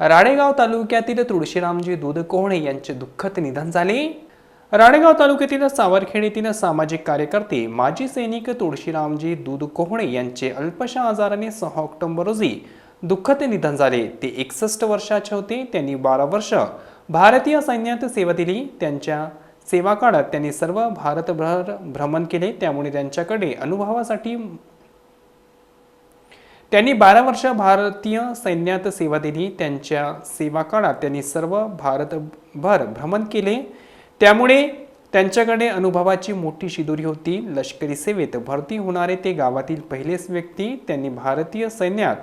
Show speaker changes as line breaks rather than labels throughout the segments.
राणेगाव तालुक्यातील तुळशीरामजी दूध कोहणे यांचे दुःखद निधन झाले. राणेगाव तालुक्यातील सावरखेड येथील सामाजिक कार्यकर्ते माजी सैनिक तुळशीरामजी दूध कोहणे यांचे अल्पशा आजाराने सहा ऑक्टोबर रोजी दुःखद निधन झाले. ते एकसष्ट वर्षाचे होते. त्यांनी बारा वर्ष भारतीय सैन्यात सेवा दिली. त्यांच्या सेवा काळात त्यांनी सर्व भारतभर भ्रमण केले. त्यामुळे त्यांच्याकडे अनुभवासाठी त्यांनी बारा वर्ष भारतीय सैन्यात सेवा दिली. त्यांच्या सेवा काळात त्यांनी सर्व भारतभर भ्रमण केले. त्यामुळे त्यांच्याकडे अनुभवाची मोठी शिदोरी होती. लष्करी सेवेत भरती होणारे ते गावातील पहिलेच व्यक्ती. त्यांनी भारतीय सैन्यात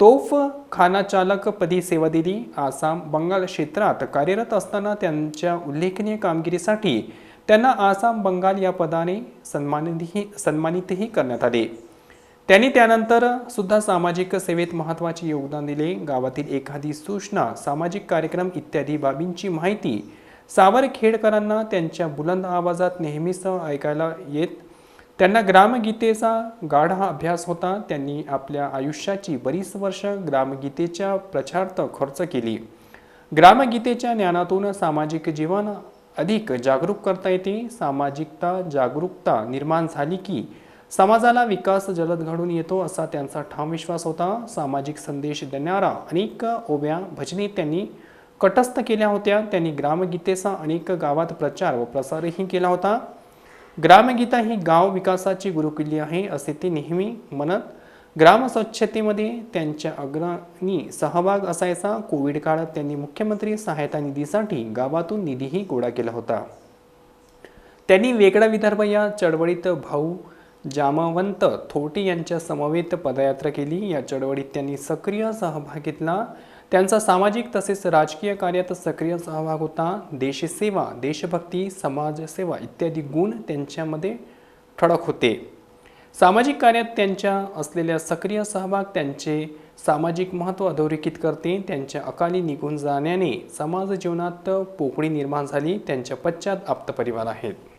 तोफ खानाचालक पदी सेवा दिली. आसाम बंगाल क्षेत्रात कार्यरत असताना त्यांच्या उल्लेखनीय कामगिरीसाठी त्यांना आसाम बंगाल या पदाने सन्मानितही सन्मानितही करण्यात आले. त्यांनी त्यानंतर सुद्धा सामाजिक सेवेत महत्त्वाचे योगदान दिले. गावातील एखादी सूचना सामाजिक कार्यक्रम इत्यादी बाबींची माहिती सावरखेडकरांना त्यांच्या बुलंद आवाजात नेहमीच ऐकायला येत. त्यांना ग्रामगीतेचा गाढा अभ्यास होता. त्यांनी आपल्या आयुष्याची बरीच वर्ष ग्रामगीतेच्या प्रचारार्थ खर्च केली. ग्रामगीतेच्या ज्ञानातून सामाजिक जीवन अधिक जागरूक करता येते. सामाजिकता जागरूकता निर्माण झाली की समाजाला विकास जलद घडून येतो असा त्यांचा ठाम विश्वास होता. सामाजिक संदेश देणारा अनेक ओव्या भजनी त्यांनी कटस्थ केल्या होत्या. त्यांनी ग्रामगीतेचा अनेक गावात प्रचार व प्रसारही केला होता. ग्रामगीता ही गाव विकासाची गुरुकिल्ली आहे असे ते नेहमी म्हणत ग्राम स्वच्छतेमध्ये त्यांच्या अग्रणी सहभाग असायचा. कोविड काळात त्यांनी मुख्यमंत्री सहायता निधीसाठी गावातून निधीही गोळा केला होता. त्यांनी वेगळा विदर्भ या चळवळीत भाऊ जामवंत थोटी यांच्या समवेत पदयात्रा केली. या चळवळीत त्यांनी सक्रिय सहभाग घेतला. त्यांचा सामाजिक तसेच राजकीय कार्यात सक्रिय सहभाग होता. देशसेवा देशभक्ती समाजसेवा इत्यादी गुण त्यांच्यामध्ये ठळक होते. सामाजिक कार्यात त्यांच्या असलेल्या सक्रिय सहभाग त्यांचे सामाजिक महत्त्व अधोरेखित करते. त्यांच्या अकाली निघून जाण्याने समाज जीवनात पोकळी निर्माण झाली. त्यांच्या पश्चात आप्त परिवार आहेत.